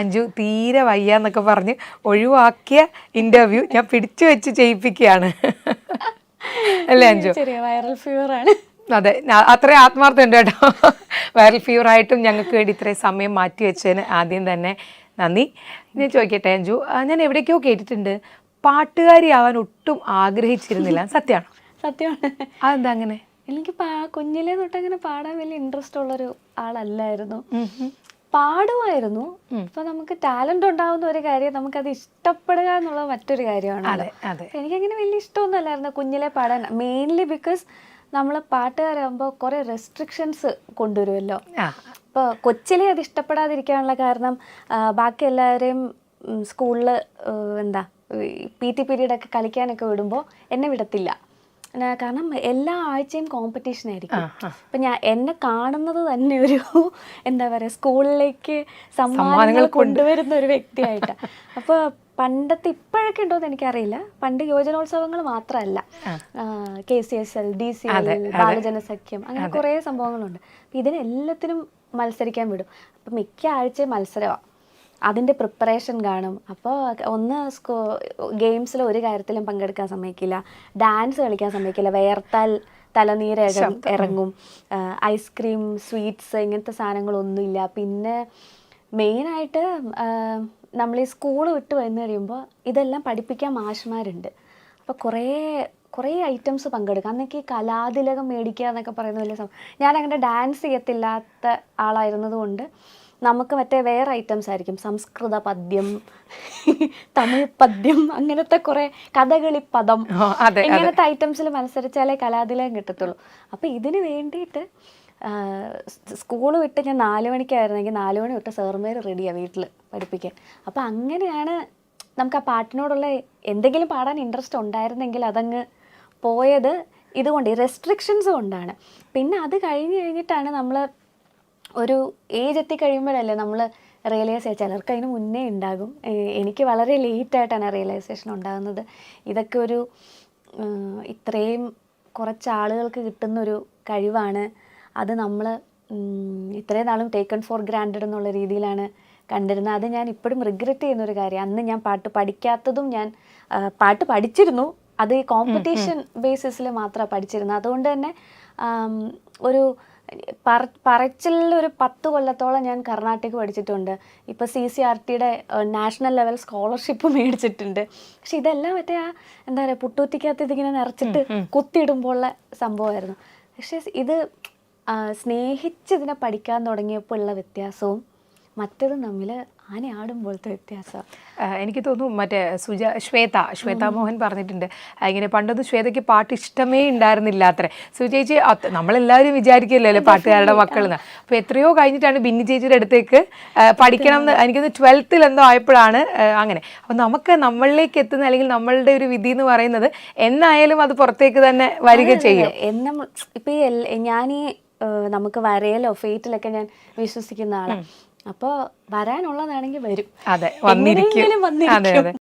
അഞ്ജു തീരെ വയ്യ എന്നൊക്കെ പറഞ്ഞ് ഒഴിവാക്കിയ ഇന്റർവ്യൂ ഞാൻ പിടിച്ചു വെച്ച് ചെയ്യിപ്പിക്കുകയാണ്. അല്ലേ അഞ്ജു? വൈറൽ ഫീവർ ആണ്. അതെ അത്രയും ആത്മാർത്ഥമുണ്ട് കേട്ടോ. വൈറൽ ഫീവർ ആയിട്ടും ഞങ്ങൾക്ക് വേണ്ടി ഇത്രയും സമയം മാറ്റി വെച്ചതിന് ആദ്യം തന്നെ നന്ദി. ഞാൻ ചോദിക്കട്ടെ അഞ്ജു ഞാൻ എവിടേക്കോ കേട്ടിട്ടുണ്ട്. പാട്ടുകാരിയാവാൻ ഒട്ടും ആഗ്രഹിച്ചിരുന്നില്ല. സത്യമാണോ? സത്യമാണ്. അതെന്താ അങ്ങനെ? എനിക്ക് പാ കുഞ്ഞിലെ തൊട്ട് അങ്ങനെ പാടാൻ വലിയ ഇൻട്രസ്റ്റ് ഉള്ളൊരു ആളല്ലായിരുന്നു. പാടുമായിരുന്നു. ഇപ്പൊ നമുക്ക് ടാലന്റ് ഉണ്ടാവുന്ന ഒരു കാര്യം നമുക്കത് ഇഷ്ടപ്പെടുക എന്നുള്ളത് മറ്റൊരു കാര്യമാണ്. എനിക്കങ്ങനെ വലിയ ഇഷ്ടമൊന്നും അല്ലായിരുന്നു കുഞ്ഞിലെ പാടാൻ. മെയിൻലി ബിക്കോസ് നമ്മൾ പാട്ടുകാരാകുമ്പോൾ കുറെ റെസ്ട്രിക്ഷൻസ് കൊണ്ടുവരുമല്ലോ. ഇപ്പോൾ കൊച്ചിലെ അത് ഇഷ്ടപ്പെടാതിരിക്കാനുള്ള കാരണം ബാക്കി എല്ലാവരെയും സ്കൂളിൽ എന്താ പി ടി പീരീഡ് ഒക്കെ കളിക്കാനൊക്കെ വിടുമ്പോൾ എന്നെ വിടത്തില്ല. കാരണം എല്ലാ ആഴ്ചയും കോമ്പറ്റീഷൻ ആയിരിക്കും. അപ്പം ഞാൻ എന്നെ കാണുന്നത് തന്നെ ഒരു എന്താ പറയുക സ്കൂളിലേക്ക് സമ്മാനങ്ങൾ കൊണ്ടുവരുന്ന ഒരു വ്യക്തിയായിട്ട്. അപ്പോൾ പണ്ടത്തെ ഇപ്പോഴൊക്കെ ഉണ്ടോയെന്ന് എനിക്കറിയില്ല. പണ്ട് യുവജനോത്സവങ്ങൾ മാത്രമല്ല. K C S L D C L Balajanasakhyam അങ്ങനെ കുറേ സംഭവങ്ങളുണ്ട്. ഇതിനെല്ലാത്തിനും മത്സരിക്കാൻ വിടും. അപ്പം മിക്ക ആഴ്ചയും മത്സരമാണ് അതിന്റെ പ്രിപ്പറേഷൻ കാണും. അപ്പോൾ ഒന്ന് സ്കൂ ഗെയിംസിൽ ഒരു കാര്യത്തിലും പങ്കെടുക്കാൻ സമ്മതിക്കില്ല. ഡാൻസ് കളിക്കാൻ സമ്മതിക്കില്ല. വേർത്താൽ തലനീര ഇറങ്ങും. ഐസ്ക്രീം സ്വീറ്റ്സ് ഇങ്ങനത്തെ സാധനങ്ങളൊന്നുമില്ല പിന്നെ മെയിനായിട്ട് നമ്മൾ ഈ സ്കൂൾ വിട്ട് വന്നു കഴിയുമ്പോൾ ഇതെല്ലാം പഠിപ്പിക്കാൻ മാഷ്മാരുണ്ട്. അപ്പോൾ കുറേ കുറേ ഐറ്റംസ് പങ്കെടുക്കുക അന്നൊക്കെ ഈ കലാതിലകം മേടിക്കുക എന്നൊക്കെ പറയുന്ന വലിയ സംഭവം ഞാനങ്ങനെ ഡാൻസ് ചെയ്യത്തില്ലാത്ത ആളായിരുന്നത് കൊണ്ട് നമുക്ക് മറ്റേ വേറെ ഐറ്റംസ് ആയിരിക്കും. സംസ്കൃത പദ്യം തമിഴ് പദ്യം അങ്ങനത്തെ കുറേ കഥകളി പദം ഇങ്ങനത്തെ ഐറ്റംസിൽ മത്സരിച്ചാലേ കലാതിലയം കിട്ടത്തുള്ളൂ. അപ്പോൾ ഇതിന് വേണ്ടിയിട്ട് സ്കൂൾ വിട്ട് ഞാൻ നാല് മണിക്കായിരുന്നെങ്കിൽ നാല് മണി തൊട്ട് സാറുമാർ റെഡിയാണ് വീട്ടിൽ പഠിപ്പിക്കാൻ. അപ്പോൾ അങ്ങനെയാണ് നമുക്ക് ആ പാട്ടിനോടുള്ള എന്തെങ്കിലും പാടാൻ ഇൻട്രസ്റ്റ് ഉണ്ടായിരുന്നെങ്കിൽ അതങ്ങ് പോയത് ഇതുകൊണ്ട് ഈ റെസ്ട്രിക്ഷൻസ് കൊണ്ടാണ്. പിന്നെ അത് കഴിഞ്ഞ് കഴിഞ്ഞിട്ടാണ് നമ്മൾ ഒരു ഏജ് എത്തി കഴിയുമ്പോഴല്ലേ നമ്മൾ റിയലൈസ് ചെയ്യുക ചിലർക്ക് അതിന് മുന്നേ ഉണ്ടാകും. എനിക്ക് വളരെ ലേറ്റായിട്ടാണ് റിയലൈസേഷൻ ഉണ്ടാകുന്നത്. ഇതൊക്കെ ഒരു ഇത്രയും കുറച്ച് ആളുകൾക്ക് കിട്ടുന്നൊരു കഴിവാണ്. അത് നമ്മൾ ഇത്രയും നാളും ടേക്കൺ ഫോർ ഗ്രാൻഡഡ് എന്നുള്ള രീതിയിലാണ് കണ്ടിരുന്നത്. അത് ഞാൻ ഇപ്പോഴും റിഗ്രറ്റ് ചെയ്യുന്നൊരു കാര്യം. അന്ന് ഞാൻ പാട്ട് പഠിക്കാത്തതും ഞാൻ പാട്ട് പഠിച്ചിരുന്നു. അത് ഈ കോമ്പറ്റീഷൻ ബേസിസിൽ മാത്രമാണ് പഠിച്ചിരുന്നത്. അതുകൊണ്ട് തന്നെ ഒരു പറച്ചിലിൽ ഒരു പത്ത് കൊല്ലത്തോളം ഞാൻ കർണാട്ടിക് പഠിച്ചിട്ടുണ്ട്. ഇപ്പോൾ സി സി ആർ ടിയുടെ നാഷണൽ ലെവൽ സ്കോളർഷിപ്പ് മേടിച്ചിട്ടുണ്ട്. പക്ഷെ ഇതെല്ലാം മറ്റേ ആ എന്താ പറയുക പുട്ടൂത്തിക്കകത്ത് ഇതിങ്ങനെ നിറച്ചിട്ട് കുത്തിയിടുമ്പോഴുള്ള സംഭവമായിരുന്നു. പക്ഷേ ഇത് സ്നേഹിച്ച് ഇതിനെ പഠിക്കാൻ തുടങ്ങിയപ്പോൾ ഉള്ള വ്യത്യാസവും മറ്റതും തമ്മിൽ ആന ആടുമ്പോഴത്തെ വ്യത്യാസം. എനിക്ക് തോന്നുന്നു മറ്റേ സുജ ശ്വേത ശ്വേത മോഹൻ പറഞ്ഞിട്ടുണ്ട്. ഇങ്ങനെ പണ്ടൊന്നും ശ്വേതയ്ക്ക് പാട്ട് ഇഷ്ടമേ ഉണ്ടായിരുന്നില്ല അത്ര. സുജേച്ചി നമ്മളെല്ലാവരും വിചാരിക്കുമല്ലോ അല്ലേ പാട്ടുകാരുടെ മക്കളെന്ന്. അപ്പോൾ എത്രയോ കഴിഞ്ഞിട്ടാണ് ബിന്നി ചേച്ചിയുടെ അടുത്തേക്ക് പഠിക്കണം എന്ന് എനിക്കൊന്ന് ട്വൽത്തിൽ എന്തോ ആയപ്പോഴാണ് അങ്ങനെ. അപ്പോൾ നമുക്ക് നമ്മളിലേക്ക് എത്തുന്ന അല്ലെങ്കിൽ നമ്മളുടെ ഒരു വിധി എന്ന് പറയുന്നത് എന്നായാലും അത് പുറത്തേക്ക് തന്നെ വരിക ചെയ്യും. എന്നും ഇപ്പൊ ഈ ഞാൻ ഈ നമുക്ക് വരയലോ ഫെയ്റ്റിലൊക്കെ ഞാൻ വിശ്വസിക്കുന്ന ആളാണ് അപ്പോൾ വരാനുള്ളതാണെങ്കിൽ വരും. അതെ വന്നിരിക്കും.